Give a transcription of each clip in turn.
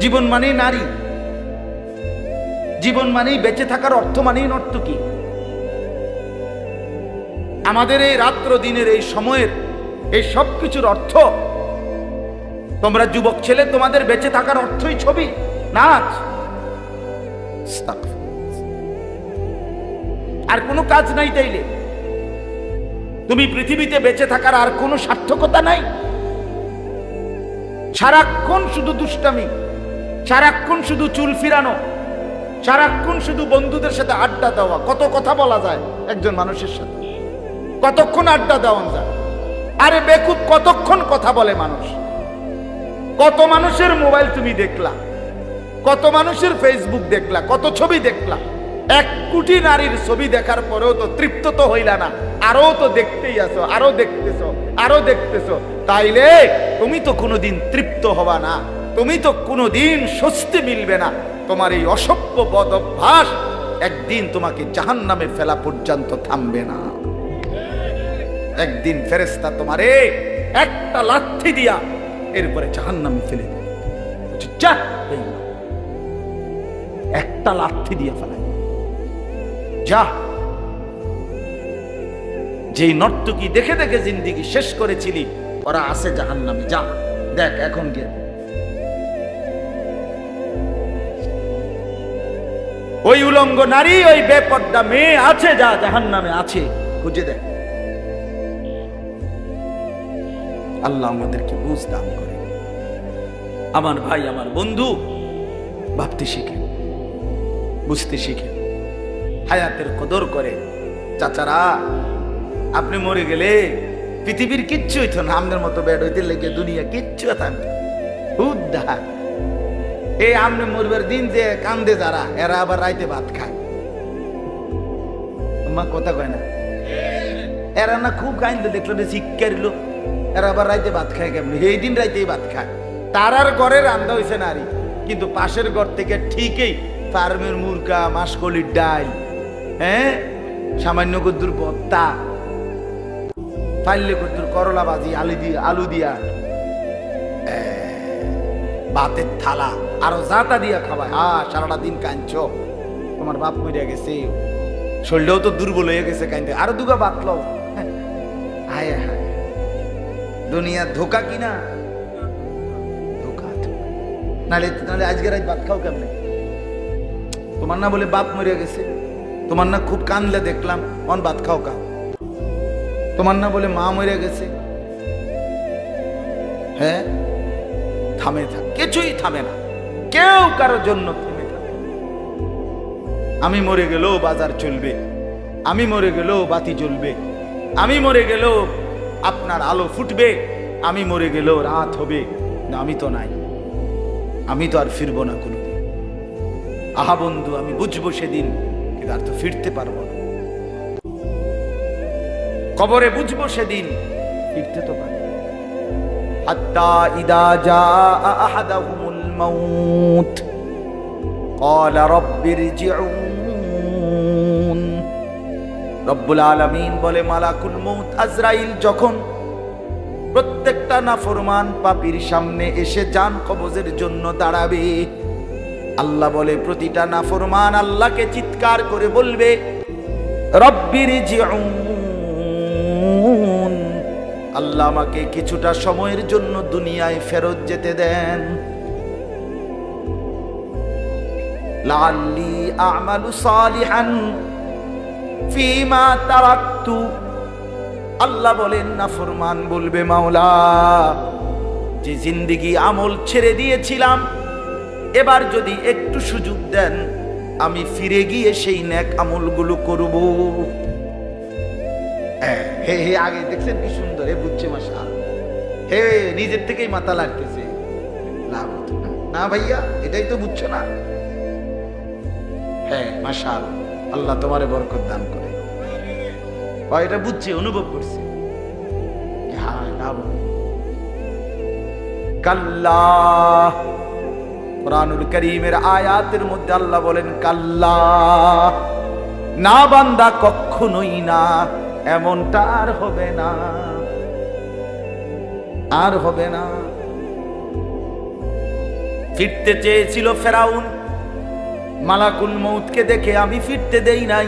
জীবন মানেই নারী। জীবন মানেই বেঁচে থাকার অর্থ মানেই নর্তকী। আমাদের এই রাত্র দিনের এই সময়ের এই সব কিছুর অর্থ, তোমরা যুবক ছেলে, তোমাদের বেঁচে থাকার অর্থই ছবি, নাচ। আর কোনো কাজ নাই তাইলে। তুমি পৃথিবীতে বেঁচে থাকার আর কোনো সার্থকতা নাই। সারাক্ষণ শুধু দুষ্টামি। সারাক্ষণ শুধু চুল ফিরানো, সারাক্ষণ শুধু বন্ধুদের সাথে আড্ডা দেওয়া, কত কথা বলা যায় একজন মানুষের সাথে। কতক্ষণ আড্ডা দেওয়া যায়? আরে বেকুব, কতক্ষণ কথা বলে মানুষ? কত মানুষের মোবাইল তুমি দেখলা? কত মানুষের ফেসবুক দেখলা? কত ছবি দেখলা? এক কোটি নারীর ছবি দেখার পরেও তো তৃপ্ত তো হইলা না। আরও তো দেখতেই আছো, আরও দেখতেছো আরও দেখতেছো। তাইলে তুমি তো কোনোদিন তৃপ্ত হবা না। তুমি তো কোনোদিন স্বস্তি মিলবে না। তোমার এই অসভ্য বদ অভ্যাস একদিন তোমাকে জাহান নামে ফেলা পর্যন্ত থামবে না। একদিন ফেরেস্তা তোমারে একটা লাঠি দিয়া এরপরে জাহান নামে ফেলে দেবে। একটা লাঠি দিয়া ফেলাই যা। যেই নর্তকী দেখে দেখে জিন্দিগি শেষ করেছিলি, ওরা আছে জাহান নামে যা। দেখ, এখন গিয়ে ওই উলঙ্গ নারী, ওই বেপর্দা মেয়ে আছে যা জাহান নামে আছে। খুঁজে দেখ। আল্লাহ আমাদেরকে বুঝ দান করে। আমার ভাই, আমার বন্ধু ভাবতে শিখে, বুঝতে শিখে। হায়াতের কদর করে। চাচারা, আপনি মরে গেলে পৃথিবীর কিচ্ছু হইতো না আমাদের মতো বেড হইতে লেগে, দুনিয়া কিচ্ছু হতাম উদ্ধার এই আমনে মরবার দিন যে কান্দে যারা, এরা আবার রাইতে ভাত খায়। মা কথা কয় না? এরা না খুব কান্দে দেখল রে শিক্ষারিল এরা আবার রাইতে ভাত খায় কেমন? এই দিন রাইতেই ভাত খায়। তারার ঘরে রান্দা হয়েছে নারী কিন্তু পাশের ঘর থেকে ঠিকই ফার্মের মুরগা, মাসকলির ডাল হ্যাঁ? সামান্য কদ্দুর ভত্তা ফাইলে কদ্দুর করলা বাজি আলু দিয়ে আলু দিয়া। এ, ভাতের থালা আরও জাতা দিয়া খাওয়ায় হা সারাটা দিন কাঁদছ। তোমার বাপ মরিয়া গেছে। শরীরটাও তো দুর্বল হয়ে গেছে কাঁদতে। আরও দুগা বাত লও। হায় হায় দুনিয়া ধোকা কিনা। নালে নালে আজকে রাত ভাত খাও কেমনে? তোমার না বলে বাপ মরে গেছে। তোমার না খুব কানলে দেখলাম। অন ভাত খাও কা তোমার না বলে মা মরে গেছে। হ্যাঁ? থামে থাক। কিছুই থামে না। কেউ কারোর জন্য থেমে থাকে আমি মরে গেলেও বাজার চলবে। আমি মরে গেলেও বাতি জ্বলবে। আমি মরে গেলেও আপনার আলো ফুটবে। আমি মরে গেলেও রাত হবে। না, আমি তো নাই। আমি তো আর ফিরবো না কোনোদিন। আহা বন্ধু, আমি বুঝব সেদিন, কিন্তু আর তো ফিরতে পারব না। কবরে বুঝব সেদিন, ফিরতে তো পারি হাত্তা ইদা জা আহাদাহুমুল মাউত قال رب ارجعون রব্বুল আলামিন বলে মালাকুল মৌত আজরাইল যখন প্রত্যেকটা নাফরমান পাপির সামনে এসে যান কবজের জন্য দাঁড়াবে আল্লাহ বলে প্রতিটা নাফরমান আল্লাহকে চিৎকার করে বলবে রব্বির জিউন আল্লাহ আমাকে কিছুটা সময়ের জন্য দুনিয়ায় ফেরত যেতে দেন। লাল্লি আমালু সালিহান ফিমা তারাক্তু। আল্লাহ বলেন না ফরমান বলবে, মাওলা, যে জিন্দিগি আমল ছেড়ে দিয়েছিলাম, এবার যদি একটু সুযোগ দেন, আমি ফিরে গিয়ে সেই ন্যাক আমলগুলো করব। হে হে, আগে দেখছেন কি সুন্দর, হে, বুঝছে মাসা হে, নিজের থেকেই মাথা লাগতেছে না। ভাইয়া, এটাই তো বুঝছ না। হ্যাঁ মাশাল আল্লাহ বরকত দান করে। এটা বুঝছে, অনুভব করছে। হ্যাঁ কাল্লা। কোরআনুল করিমের আয়াতের মধ্যে আল্লাহ বলেন, কাল্লা। না, বান্দা কখনোই না। এমনটা আর হবে না। আর হবে না। ফিরতে চেয়েছিল ফেরাউন। মালাকুল মৌতকে দেখে আমি ফিরতে দেই নাই।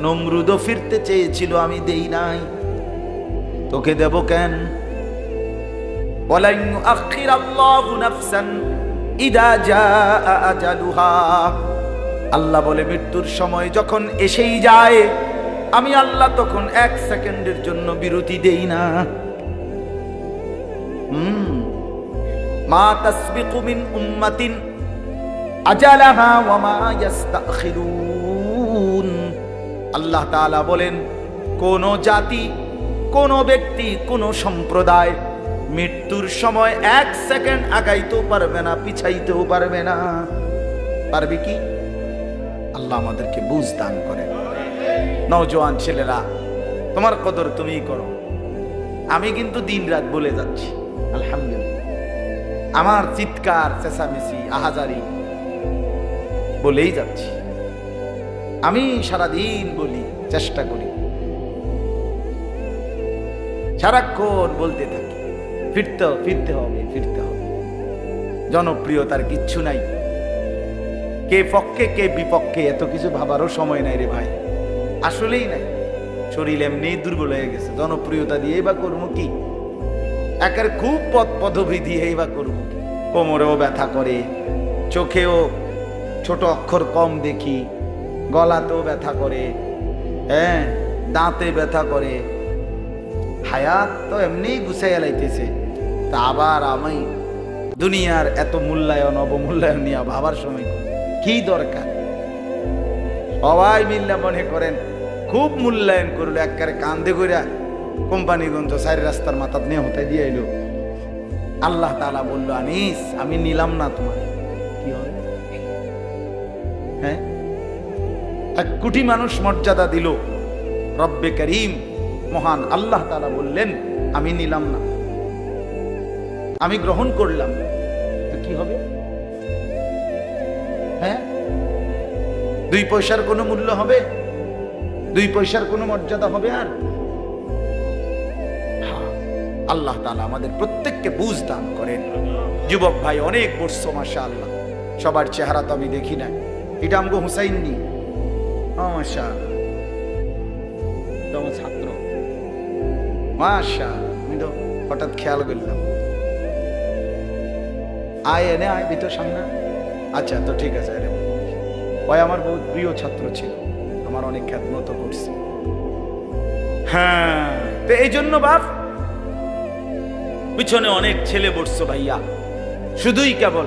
নমরুদও ফিরতে চেয়েছিল আমি দেই নাই। তোকে দেব কেন? আজালুহা। আল্লাহ বলে, মৃত্যুর সময় যখন এসেই যায় আমি আল্লাহ তখন এক সেকেন্ডের জন্য বিরতি দেই না। মা তাসবিকু মিন উম্মাতিন আজালাহা ওয়া মা আল্লাহ তাআলা বলেন, কোন জাতি, কোন ব্যক্তি, কোন সম্প্রদায় মৃত্যুর সময় এক সেকেন্ড আগাইতেও পারবে না, পিছাইতেও পারবে না। পারবে কি? আল্লাহ আমাদেরকে বুঝ দান করেন। নওজোয়ান ছেলেরা, তোমার কদর তুমিই করো। আমি কিন্তু দিন রাত বলে যাচ্ছি, আলহামদুলিল্লাহ। আমার চিৎকার, চেঁচামেচি, আহাজারি বলেই যাচ্ছি। আমি সারাদিন বলি, চেষ্টা করি। সারাক্ষণ বলতে থাকি, ফিরতে ফিরতে হবে ফিরতে হবে। জনপ্রিয়তার কিচ্ছু নাই। কে পক্ষে, কে বিপক্ষে, এত কিছু ভাবারও সময় নাই রে ভাই। আসলেই নাই। শরীর এমনি দুর্বল হয়ে গেছে। জনপ্রিয়তা দিয়েই বা করব কি? একের খুব পদ পদবি দিয়েই বা করব কি? কোমরেও ব্যথা করে, চোখেও ছোট অক্ষর কম দেখি, গলাতেও ব্যথা করে হ্যাঁ দাঁতে ব্যথা করে। হায়াত তো এমনিই গুছাইয়া লাইতেছে। তা আবার আমি দুনিয়ার এত মূল্যায়ন, অবমূল্যায়ন নিয়ে ভাবার সময় কি দরকার? সবাই মিল্লা মনে করেন খুব মূল্যায়ন করল একবারে কান্দে করিয়া কোম্পানিগঞ্জ সাইড রাস্তার মাথাত নিয়ে হতে দিয়ে এলো আল্লাহ তাআলা বলল, আনিস, আমি নিলাম না তোমার কি হবে হ্যাঁ? এক কোটি মানুষ মর্যাদা দিল। রব্বে করিম, মহান আল্লাহ তালা বললেন, আমি নিলাম না। আমি গ্রহণ করলাম তো কি হবে? হ্যাঁ? দুই পয়সার কোনো মূল্য হবে? দুই পয়সার কোনো মর্যাদা হবে আর? হ্যাঁ, আল্লাহ তাআলা আমাদের প্রত্যেককে বুঝ দান করেন। যুবক ভাই অনেক বর্ষ মাসা আল্লাহ সবার চেহারা তো আমি দেখি না। এটা আমগো হুসাইন নি। মাসা আমার ছাত্র। মাশা আমি তো হঠাৎ খেয়াল করলাম। আয় এনে আয় ভিতর সামনে। আচ্ছা তো ঠিক আছে ওই আমার বহুত প্রিয় ছাত্র ছিল। আমার অনেক খ্যাতমতো করছে। হ্যাঁ তো এই জন্য বাপ, পিছনে অনেক ছেলে বসছো ভাইয়া। শুধুই কেবল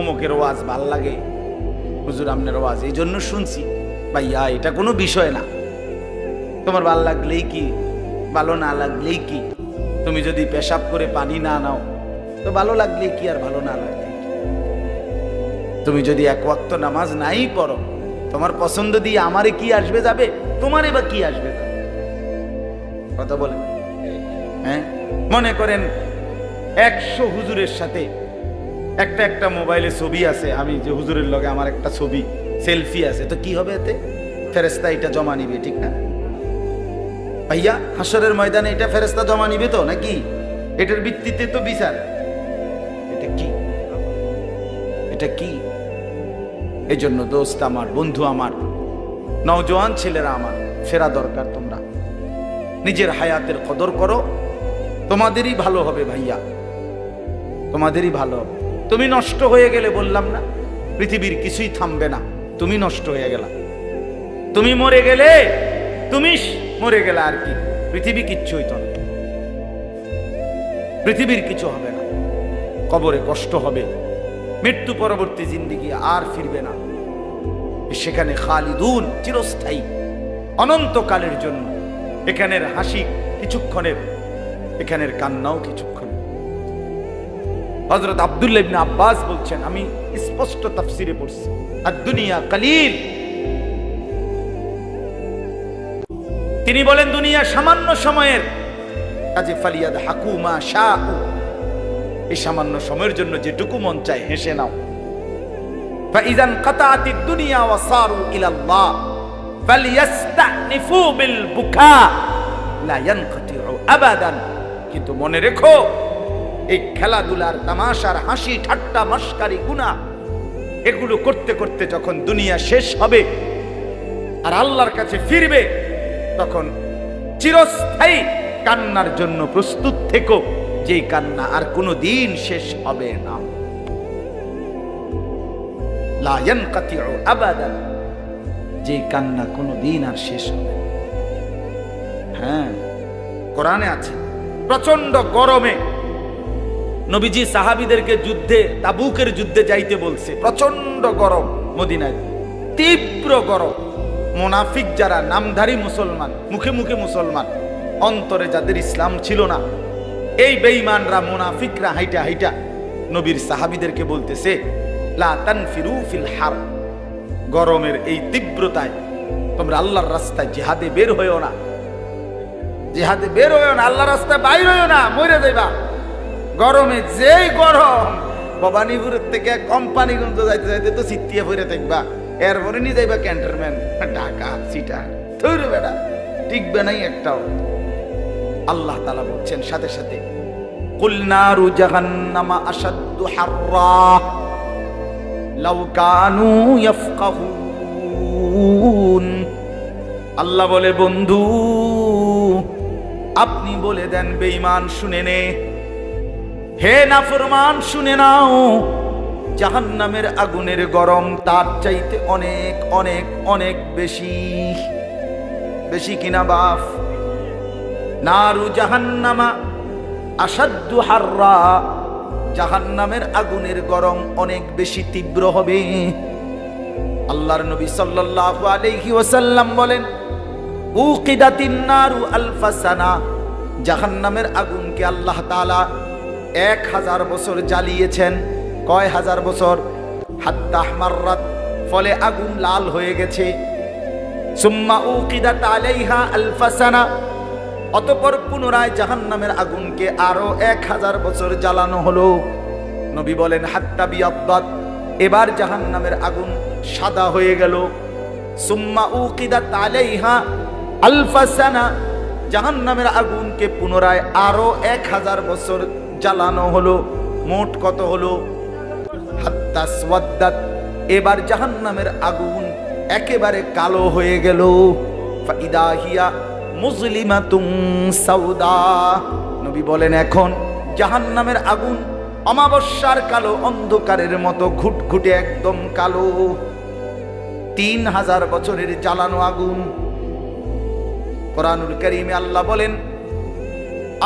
অমুকের ওয়াজ ভালো লাগে, হুজুর আমনের ওয়াজ, এই জন্য শুনছি। ভাইয়া, এটা কোনো বিষয় না। তোমার ভালো লাগলেই কি, ভালো না লাগলেই কি? তুমি যদি পেশাব করে পানি না নাও, তো ভালো লাগলেই কি আর ভালো না লাগলে তুমি যদি এক ওয়াক্ত নামাজ নাই পড়ো তোমার পছন্দ দিয়ে আমারে কি আসবে যাবে? তোমারে বা কি আসবে কথা বলেন। হ্যাঁ? মনে করেন একশো হুজুরের সাথে একটা একটা মোবাইলে ছবি আছে, আমি যে হুজুরের লগে আমার একটা ছবি, সেলফি আছে। তো কি হবে এতে? ফেরেস্তা এটা জমা নিবে, ঠিক না? ভাইয়া হাসরের ময়দানে এটা ফেরেস্তা জমা নিবে তো, নাকি? এটার ভিত্তিতে তো বিচার। এটা কি? এটা কি? এই জন্য দোস্ত আমার, বন্ধু আমার, নওজোয়ান ছেলেরা আমার, ফেরা দরকার তোমরা। নিজের হায়াতের কদর করো, তোমাদেরই ভালো হবে ভাইয়া। তোমাদেরই ভালো হবে। তুমি নষ্ট হয়ে গেলে বললাম না, পৃথিবীর কিছুই থামবে না, তুমি নষ্ট হয়ে গেলা। তুমি মরে গেলে, তুমি মরে গেলে আর কি, পৃথিবী কিচ্ছু হইতো না। পৃথিবীর কিছু হবে না। কবরে কষ্ট হবে। মৃত্যু পরবর্তী জিন্দিগি আর ফিরবে না। সেখানে খালিদুন চিরস্থায়ী, অনন্তকালের জন্য। এখানের হাসি কিছুক্ষণের এখানের কান্নাও কিছুক্ষণ। হজরত আব্দুল্লাহ ইবনে আব্বাস বলছেন, আমি স্পষ্ট তাফসিরে পড়ছি, আর দুনিয়া কালিল। তিনি বলেন, দুনিয়া সামান্য সময়ের। কাজে ফালিয়াদ হাকুমা শাহ। এই সামান্য সময়ের জন্য যেটুকু মন চায় হেসে নাও فإذا انقطعت الدنيا وصاروا إلى الله فليستأنفوا بالبكاء لا ينقطع أبدا কিন্তু মনে রেখো এই খেলাধুলার তামাশার হাসি ঠাট্টা মস্কারি গুণা এগুলো করতে করতে যখন দুনিয়া শেষ হবে আর আল্লাহর কাছে ফিরবে তখন চিরস্থায়ী কান্নার জন্য প্রস্তুত থেকো যেই কান্না আর কোনো দিন শেষ হবে না। আবাদান। যে কান্না কোনো দিন আর শেষ হবে হ্যাঁ কোরআনে আছে প্রচণ্ড গরমে নবীজি সাহাবিদেরকে যুদ্ধে, তাবুকের যুদ্ধে যাইতে বলছে প্রচণ্ড গরম মদিনায়। তীব্র গরম। মোনাফিক যারা, নামধারী মুসলমান, মুখে মুখে মুসলমান, অন্তরে যাদের ইসলাম ছিল না এই বেঈমানরা, মোনাফিকরা হাইটা হাইটা নবীর সাহাবিদেরকে বলতেছে, লা তানফিরু ফিল হার গরমের এই তীব্রতায় তোমরা আল্লাহর রাস্তায় জিহাদে বের হয়েও না। জিহাদে বের হয়েও না, আল্লাহর রাস্তায় বাইর হয়েও না, মরে যাইবা। গরমে যেই গরম, ভবানীপুরের থেকে কোম্পানিগঞ্জ যাইতে যাইতে তো সিটিয়ে ভরে থাকবা। এরপরে নিয়ে যাইবা ক্যান্টনমেন্ট, ঢাকা সিটা থৈর বেড়া টিকবে নাই একটাও। আল্লাহ তালা বলছেন, সাথে সাথে কুলনারু জাহান্নামা আসাদ্দু হাররা, লাউ কানু ইয়াফকাহুন। আল্লাহ বলে, বন্ধু, আপনি বলে দেন বেঈমান, শুনে নে। হে নাফরমান, শুনে নাও, জাহান্নামের আগুনের গরম তার চাইতে অনেক অনেক অনেক বেশি। বেশি কিনা বাপ নারু জাহান্নামা আসাদ্দু হাররা, জাহান্নামের আগুনের গরম অনেক বেশি তীব্র হবে। আল্লাহর নবী সাল্লাল্লাহু আলাইহি ওয়াসাল্লাম বলেন, উকিদাতিন নারু আলফাসানা জাহান্নামের আগুনকে আল্লাহ তাআলা এক হাজার বছর জ্বালিয়েছেন। কয় হাজার বছর? হাত্তা মাররাত ফলে আগুন লাল হয়ে গেছে। সুম্মা উকিদাত আলাইহা আলফাসানা অতপর পুনরায় জাহান্নামের আগুনকে আরও এক হাজার বছর জ্বালানো হলো। নবী বলেন, হাত্তা বিয়াদ্দাত এবার জাহান্নামের আগুন সাদা হয়ে গেল। সুম্মা উকিদাত আলাইহা আলফাসানা জাহান্নামের আগুনকে পুনরায় আরও এক হাজার বছর জ্বালানো হলো। মোট কত হলো? হাত্তা সোয়াদ্দাত এবার জাহান্নামের আগুন একেবারে কালো হয়ে গেল। ফাইদাহিয়া মুসলিমাতুম সাউদা। নবী বলেন, এখন জাহান্নামের আগুন অমাবস্যার কালো অন্ধকারের মতো ঘুটঘুটে একদম কালো। তিন হাজার বছরের জ্বালানো আগুন। কোরআনুল করিমে আল্লাহ বলেন,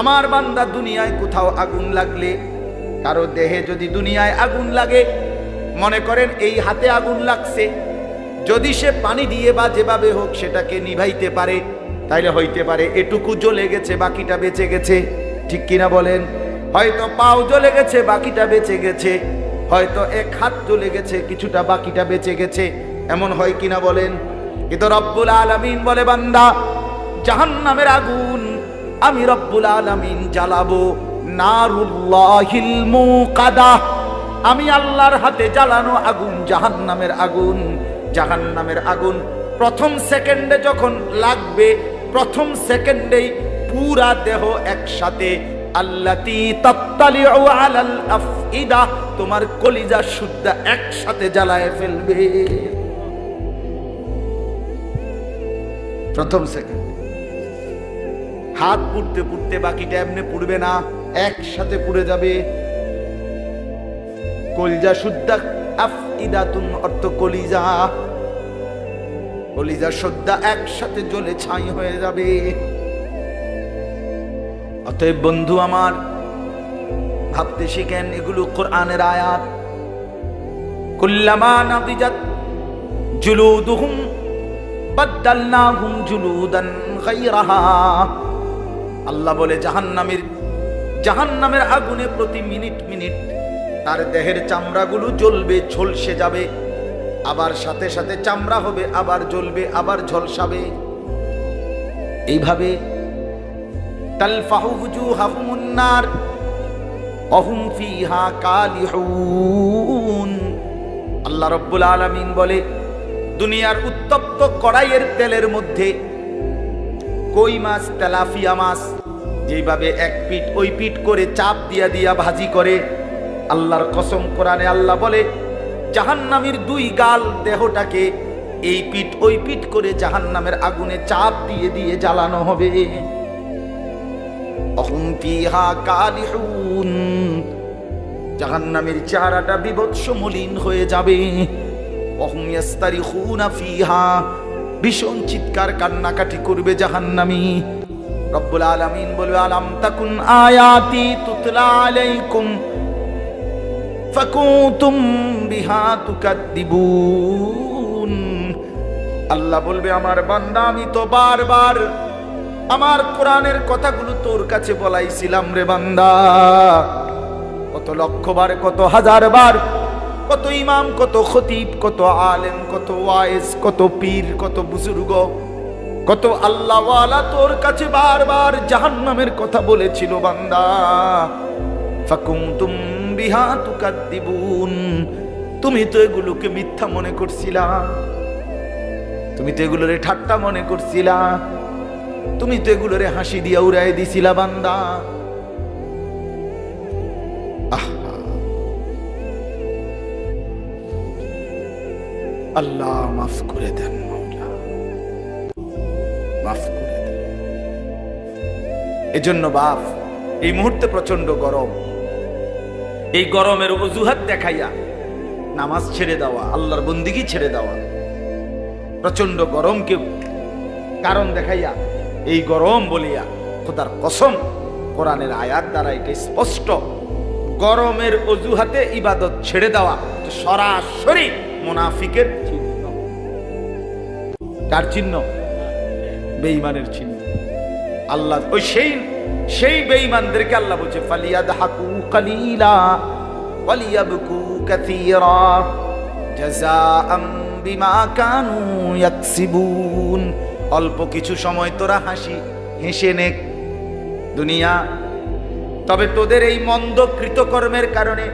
আমার বান্দা দুনিয়ায় কোথাও আগুন লাগলে, কারও দেহে যদি দুনিয়ায় আগুন লাগে, মনে করেন এই হাতে আগুন লাগছে, যদি সে পানি দিয়ে বা যেভাবে হোক সেটাকে নিভাইতে পারে তাইলে হইতে পারে এটুকু জ্বলে গেছে, বাকিটা বেঁচে গেছে। ঠিক কিনা বলেন? হয়তো পাও জ্বলে গেছে, বাকিটা বেঁচে গেছে। হয়তো এক হাত জ্বলে গেছে, কিছুটা বাকিটা বেঁচে গেছে। এমন হয় কিনা বলেন? কিন্তু রব্বুল আলামিন বলে, বান্দা, জাহান্নামের আগুন আমি রব্বুল আলামিন জ্বালাবো। আমি আল্লাহর হাতে জ্বালানো আগুন, জাহান্নামের আগুন। জাহান্নামের আগুন প্রথম সেকেন্ডে যখন লাগবে প্রথম সেকেন্ডেই পুরা দেহ একসাথে তোমার কলিজা শুদ্ধা একসাথে জ্বালায় ফেলবে। প্রথম সেকেন্ড। হাত পুড়তে পুড়তে বাকিটা এমনি পুড়বে না, একসাথে পুড়ে যাবে। কলিজা শুদ্ধা আফইদাতুন অর্থ কলিজা। কলিজা শুদ্ধা একসাথে জ্বলে ছাই হয়ে যাবে। অতএব বন্ধু আমার, ভাবতে শিখেন এগুলো কোরআনের আয়াত। কুল্লামা নাদিজাত জুলুদুহুম, বাদ্দালনাহুম জুলুদান গায়রাহা। আল্লাহ বলে, জাহান্নামের জাহান্নামের আগুনে প্রতি মিনিট মিনিট তার দেহের চামড়াগুলো জ্বলবে, ঝলসে যাবে। আবার সাথে সাথে চামড়া হবে, আবার জ্বলবে, আবার ঝলসাবে। এইভাবে আল্লাহ রব্বুল আলামিন বলে, দুনিয়ার উত্তপ্ত কড়াইয়ের তেলের মধ্যে কই মাছ, তেলাফিয়া মাছ, যেইভাবে এক পিঠ ওই পিঠ করে চাপ দিয়া দিয়া ভাজি করে, আল্লাহর কসম কোরআনে আল্লাহ বলে জাহান্নামীর দুই গাল দেহটাকে এই পিঠ ওই পিঠ করে জাহান্নামের আগুনে চাপ দিয়ে দিয়ে জ্বালানো হবে। জাহান্নামের চেহারাটা বিভৎস হয়ে যাবে। ফিহা। ভীষণ চিৎকার কান্নাকাটি করবে জাহান্নামী। রব্বুল আলামিন বলবে, আলাম তাকুন আয়াতি তুতলা আলাইকুম? ফাকুতুম বিহা তুকাদ্দিবুন। আল্লাহ বলবে, আমার বান্দা, আমি তো বারবার আমার কোরআনের কথাগুলো তোর কাছে বলাইছিলাম রে বান্দা। কত লক্ষবার, কত হাজার বার কত ইমাম, কত খতিব, কত আলেম, কত ওয়াইস কত পীর, কত বুজুর্গ, কত আল্লাহওয়ালা তোর কাছে বারবার জাহান্নামের কথা বলেছিল বান্দা। ফাকুমতুম বিহা তুকাদ্দিবুন। তুমি তো এগুলোকে মিথ্যা মনে করছিলা। তুমি তো এগুলোরে ঠাট্টা মনে করছিলা। তুমি তো এগুলোরে হাসি দিয়া উড়াই দিছিলা, বান্দা। আল্লাহ মাফ করে দেন মাফ করে দেন। এজন্য বাপ, এই মুহূর্তে প্রচণ্ড গরম। এই গরমের অজুহাত দেখাইয়া নামাজ ছেড়ে দেওয়া, আল্লাহর বন্দিগি ছেড়ে দেওয়া প্রচণ্ড গরমকে কারণ দেখাইয়া এই গরম বলিয়া খোদার কসম কোরআনের আয়াত দ্বারা এটা স্পষ্ট। গরমের অজুহাতে ইবাদত ছেড়ে দেওয়া সরাসরি মুনাফিকের চিহ্ন। কার চিহ্ন? বেঈমানের চিহ্ন। আল্লাহ ওই সেই সেই বেঈমানদেরকে আল্লাহ বলছে ফালিয়াদ হাকু কালিলা, ওয়ালিয়াবকু কাসীরা, জাযাআম বিমা কানু ইয়াকসিবুন। অল্প কিছু সময় তোরা হাসি, হেসে নে দুনিয়া। তবে তোদের এই মন্দ কৃতকর্মের কারণে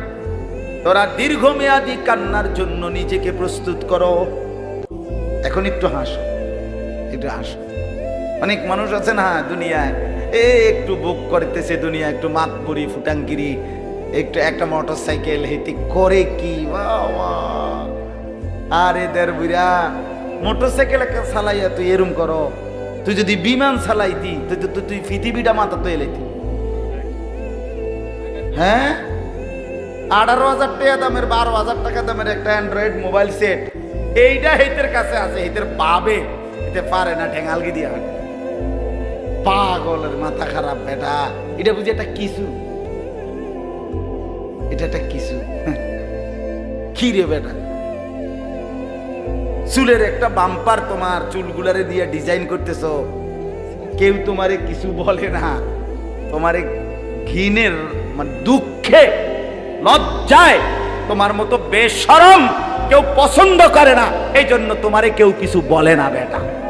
তোরা দীর্ঘমেয়াদী কান্নার জন্য নিজেকে প্রস্তুত করো। এখন একটু হাসো একটু হাসো। অনেক মানুষ আছে না দুনিয়ায় এ একটু বুক করতেছে দুনিয়া, একটু মাতপুরি ফুটাঙ্কিরি একটু একটা মোটর সাইকেল হেঁটে করে কি? আরে দের বুড়া মোটর সাইকেল একটা চালাইয়া তুই এরম করো। তুই যদি বিমান চালাইতি তুই তো তুই পৃথিবীটা মাথা তো এলাইতি হ্যাঁ? আঠারো হাজার টাকা দামের, বারো হাজার টাকা দামের একটা অ্যান্ড্রয়েড মোবাইল সেট। এইটা হেতের কাছে আছে, হেতের পাবে। এতে পারে না ঠেঙালগি দিয়া হাঁটে। পাগলের মাথা খারাপ বেটা। এটা বুঝি একটা কিছু এটা একটা কিছু কি রে বেটা। চুলের একটা বাম্পার তোমার চুলগুলারে দিয়ে ডিজাইন করতেছ। কেউ তোমারে কিছু বলে না। তোমারে ঘিনের মানে দুঃখে লজ্জায় তোমার মতো বেশরম কেউ পছন্দ করে না। এই জন্য তোমারে কেউ কিছু বলে না বেটা।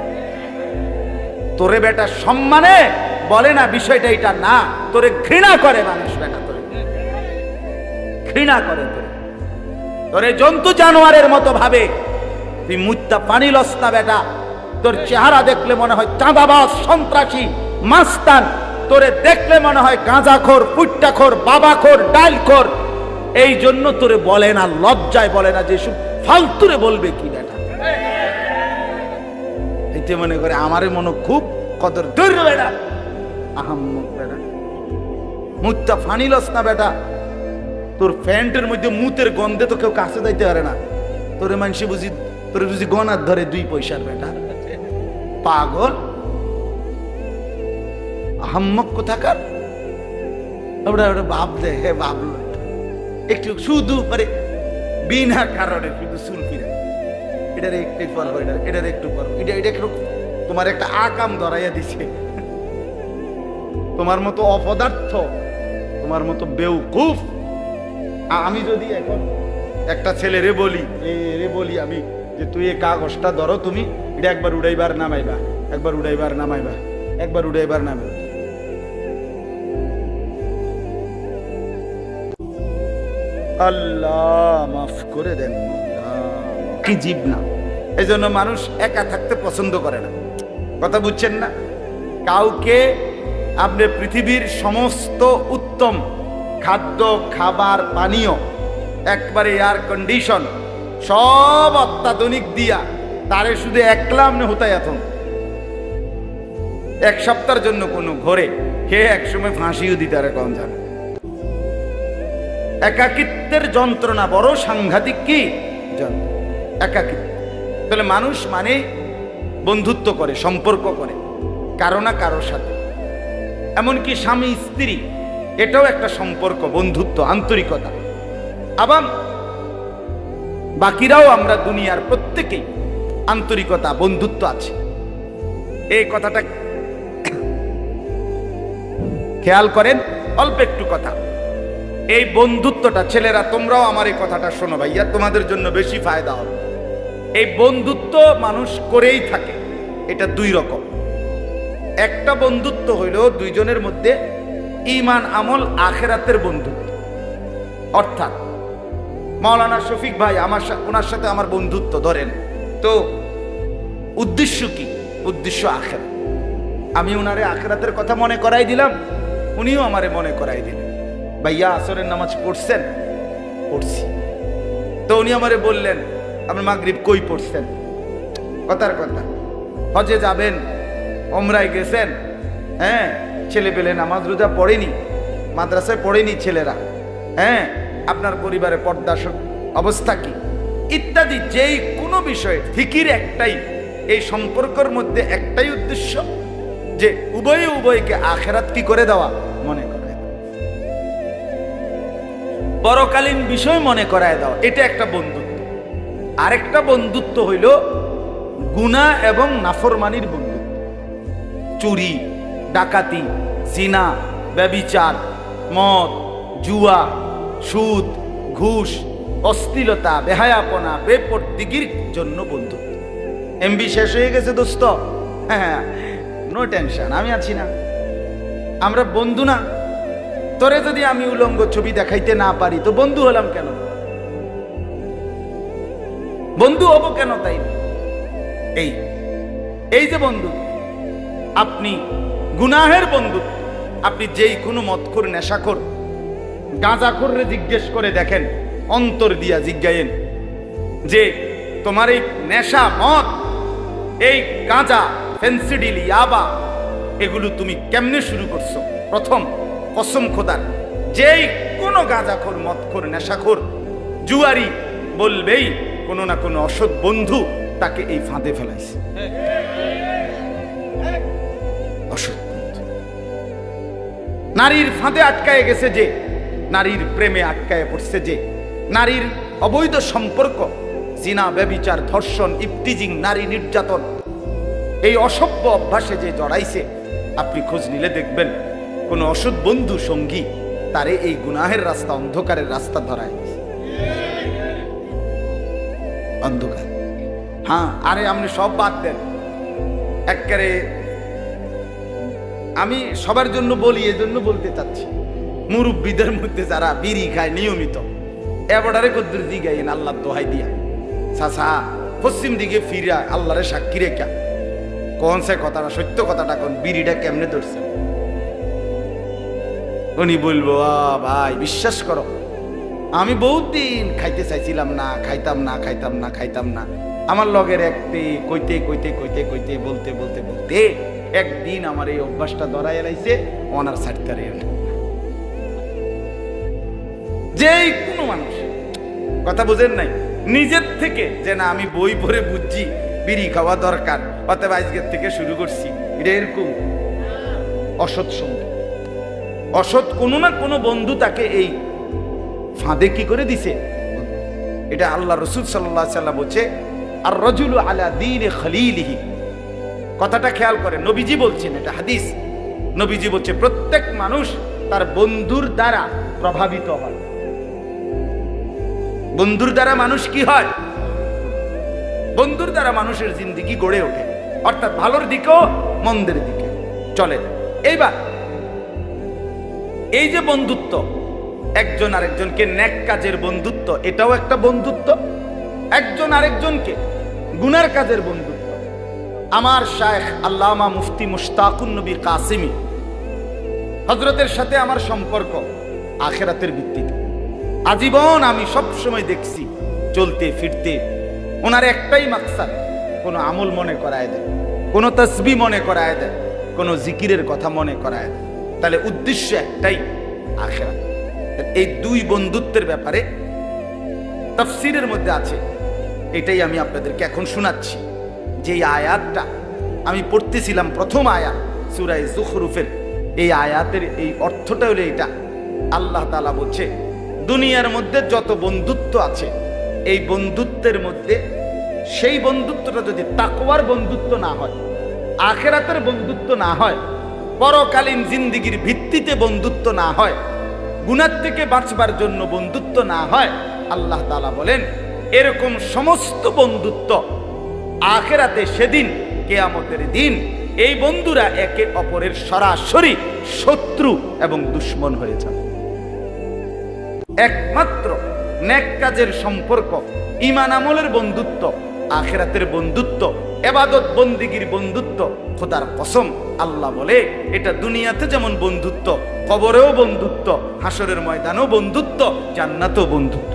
তোরে বেটা সম্মানে বলে না বিষয়টা এটা না, তোরে ঘৃণা করে মানুষ বেটা তোরে। ঘৃণা করে তোরে। তোরে জন্তু জানোয়ারের মতো ভাবে। তুই মুত্তা পানি লস না বেটা। তোর চেহারা দেখলে মনে হয় চাঁদাবাজ, সন্ত্রাসী, মাস্তান। তোরে দেখলে মনে হয় গাঁজাখোর, পুট্টাখোর, বাবাখোর ডাইলখোর এই জন্য তোরে বলে না, লজ্জায় বলে না যে সব ফালতুরে বলবে কি বেটা। এতে মনে করে আমারে মনে খুব কদর। দূর বেটা। আহাম্মক বেটা। মুত্তা ফানি লস না বেটা। তোর প্যান্টের মধ্যে মুতের গন্ধে তো কেউ কাছে যাইতে পারে না। তোরে মানুষে বুঝি, তোরে বুঝি গনার ধরে দুই পয়সার বেটা। পাগল। আহাম্মক কোথাকার? ওটা ওটা ভাবলে হে ভাবলো একটু শুধু মানে বিনা কারণে শুধু চুল এটার একটু পারব এটা এটার একটু পারব এটা এটা একটু তোমার একটা আকাম ধরাইয়া দিছে। তোমার মতো অপদার্থ, তোমার মতো বেউকুফ। আমি যদি এখন একটা ছেলে রে বলি রে বলি আমি যে, তুই এই কাগজটা ধরো তুমি, এটা একবার উড়াইবার নামাইবা, একবার উড়াইবার নামাইবা, একবার উড়াইবার নামাইবা। আল্লাহ, মাফ করে দেন। কি জীব না। এই জন্য মানুষ একা থাকতে পছন্দ করে না। কথা বুঝছেন না? কাউকে আপনি পৃথিবীর সমস্ত উত্তম খাদ্য, খাবার, পানীয়, একবারে এয়ার কন্ডিশন সব অত্যাধুনিক দিয়া তারে শুধু একলা আপনি হতাই এখন এক সপ্তাহের জন্য কোনো ঘরে, হে একসময় ফাঁসিও দিতে আর কম জানে। একাকিত্বের যন্ত্রণা বড় সাংঘাতিক কি? একাকিত্ব। তাহলে মানুষ মানে বন্ধুত্ব করে, সম্পর্ক করে, কারও না কারোর সাথে। এমনকি স্বামী, স্ত্রী, এটাও একটা সম্পর্ক, বন্ধুত্ব, আন্তরিকতা। আবার বাকিরাও আমরা দুনিয়ার প্রত্যেকেই আন্তরিকতা, বন্ধুত্ব আছে। এই কথাটা খেয়াল করেন, অল্প একটু কথা। এই বন্ধুত্বটা, ছেলেরা তোমরাও আমার এই কথাটা শোনো ভাইয়া, তোমাদের জন্য বেশি ফায়দা হবে। এই বন্ধুত্ব মানুষ করেই থাকে। এটা দুই রকম। একটা বন্ধুত্ব হইল দুইজনের মধ্যে ইমান আমল আখেরাতের বন্ধুত্ব। অর্থাৎ, মাওলানা শফিক ভাই আমার ওনার সাথে আমার বন্ধুত্ব ধরেন। তো উদ্দেশ্য কি? উদ্দেশ্য আখের। আমি ওনারে আখেরাতের কথা মনে করাই দিলাম, উনিও আমারে মনে করাই দিলেন। ভাইয়া, আসরের নামাজ পড়ছেন? পড়ছি। তো উনি আমারে বললেন আপনি মাগরিব কই পড়ছেন? কথার কথা। হজে যাবেন, ওমরায় গেছেন হ্যাঁ? ছেলে পেলে নামাজ রোজা পড়েনি, মাদ্রাসায় পড়েনি ছেলেরা হ্যাঁ? আপনার পরিবারে পর্দা অবস্থা কি? ইত্যাদি যেই কোনো বিষয়ে ফিকির একটাই, এই সম্পর্কের মধ্যে একটাই উদ্দেশ্য যে উভয়ে উভয়কে আখেরাত কি করে দেওয়া? মনে করে। পরকালীন বিষয় মনে করায় দেওয়া। এটা একটা বন্ধুত্ব আরেকটা বন্ধুত্ব হইল গুণা এবং নাফরমানির বন্ধুত্ব চুরি, ডাকাতি, জিনা, ব্যবিচার, মদ, জুয়া, সুদ, ঘুষ অস্থিলতা বেহায়াপনা বেপরদিগির জন্য বন্ধুত্ব এমবি শেষ হয়ে গেছে, দোস্ত। হ্যাঁ নো টেনশন আমি আছি না। আমরা বন্ধু না। তোরে যদি আমি উলঙ্গ ছবি দেখাইতে না পারি, তো বন্ধু হলাম কেন? বন্ধু হব কেন তাই? এই এই যে বন্ধু, আপনি গুনাহের বন্ধুত্ব আপনি যেই কোনো মতখোর নেশাখোর, গাঁজাখোররে জিজ্ঞেস করে দেখেন, অন্তর দিয়া জিজ্ঞায়েন যে, তোমার এই নেশা, মদ, এই গাঁজা ফেন্সিডিল ইয়াবা, এগুলো তুমি কেমনে শুরু করছ? প্রথম, কসম খোদার, যেই কোনো গাঁজাখোর, মদখোর, নেশাখোর, জুয়ারি বলবেই কোনো না কোনো অসৎ বন্ধু তাকে এই ফাঁদে ফেলাইছে। নারীর ফাঁদে আটকায় গেছে যে, নারীর প্রেমে আটকায় পড়ছে যে, নারীর অবৈধ সম্পর্ক, জিনা, ব্যবিচার, ধর্ষণ, ইফতিজিং, নারী নির্যাতন, এই অসভ্য অভ্যাসে যে জড়াইছে, আপনি খোঁজ নিলে দেখবেন, কোন অসৎ বন্ধু সঙ্গী তারে এই গুনাহের রাস্তা, অন্ধকারের রাস্তা ধরায়। অন্ধকার। হ্যাঁ আরে আপনি সব বাদ দেন। একবারে আমি সবার জন্য বলি, এজন্য বলতে চাচ্ছি। মুরব্বীদের মধ্যে যারা বিড়ি খায় নিয়মিত, এবারে কদ্দুর দিগাইন আল্লাহ দোহাই দিয়া। সাসা পশ্চিম দিকে ফিরা আল্লাহরে সাক্ষী রেখা। কোন সে কথাটা, সত্য কথাটা কোন, বিড়িটা কেমনে ধরছে? উনি বলব ভাই, বিশ্বাস করো আমি বহুত দিন খাইতে চাইছিলাম না, খাইতাম না খাইতাম না খাইতাম না। আমার লগের একটি কইতে কইতে কইতে কইতে, বলতে বলতে বলতে একদিন আমার এই অভ্যাসটা ধরাই এলাইছে ওনার সাটকারে যেই কোনো মানুষ, কথা বুঝেন নাই, নিজের থেকে যে না আমি বই পড়ে বুঝছি, বিড়ি খাওয়া দরকার অতএব আজকের থেকে শুরু করছি, এটা এরকম অসৎ সঙ্গী। অসৎ কোনো না কোনো বন্ধু তাকে এই ফাঁদে কি করে দিছে? এটা আল্লাহ রসুল সাল্লাহ সাল্লাম বলছে আর রজুল আলা দিন খলিলিহি। কথাটা খেয়াল করে, নবীজি বলছেন এটা হাদিস। নবীজি বলছে, প্রত্যেক মানুষ তার বন্ধুর দ্বারা প্রভাবিত হয়। বন্ধুর দ্বারা মানুষ কি হয়? বন্ধুর দ্বারা মানুষের জিন্দিগি গড়ে ওঠে, অর্থাৎ ভালোর দিকেও মন্দের দিকে। চলে এইবার, এই যে বন্ধুত্ব একজন আরেকজনকে ন্যাক কাজের বন্ধুত্ব, এটাও একটা বন্ধুত্ব। একজন আরেকজনকে গুনার কাজের বন্ধুত্ব। আমার শায়েখ আল্লামা মুফতি মুশতাকুন নবী কাসিমি হজরতের সাথে আমার সম্পর্ক আখেরাতের ভিত্তিতে। আজীবন আমি সব সময় দেখছি, চলতে ফিরতে। ওনার একটাই মাকসাদ, কোনো আমল মনে করায় দেয় কোনো তসবি মনে করায় দেয় কোনো জিকিরের কথা মনে করায় দেয় তাহলে উদ্দেশ্য একটাই আখেরা এই দুই বন্ধুত্বের ব্যাপারে তফসিরের মধ্যে আছে। এটাই আমি আপনাদেরকে এখন শোনাচ্ছি। যে আয়াতটা আমি পড়তেছিলাম, প্রথম আয়াত সুরাই জুখরুফের, এই আয়াতের এই অর্থটা হলো এটা। আল্লাহ তালা বলছে, দুনিয়ার মধ্যে যত বন্ধুত্ব আছে, এই বন্ধুত্বের মধ্যে সেই বন্ধুত্বটা যদি তাকওয়ার বন্ধুত্ব না হয়, আখেরাতের বন্ধুত্ব না হয়, পরকালীন জিন্দিগির ভিত্তিতে বন্ধুত্ব না হয় গুণার থেকে বাঁচবার জন্য বন্ধুত্ব না হয়, আল্লাহ তালা বলেন, এরকম সমস্ত বন্ধুত্ব আখেরাতে সেদিন, কেয়ামতের দিন, এই বন্ধুরা একে অপরের সরাসরি শত্রু এবং দুশ্মন হয়ে যাবে। একমাত্র নেক কাজের সম্পর্ক ইমান আমলের বন্ধুত্ব, আখেরাতের বন্ধুত্ব, এবাদত বন্দিগির বন্ধুত্ব, খোদার কসম, আল্লাহ বলে, এটা দুনিয়াতে যেমন বন্ধুত্ব কবরেও বন্ধুত্ব হাসরের ময়দানেও বন্ধুত্ব জান্নাতেও বন্ধুত্ব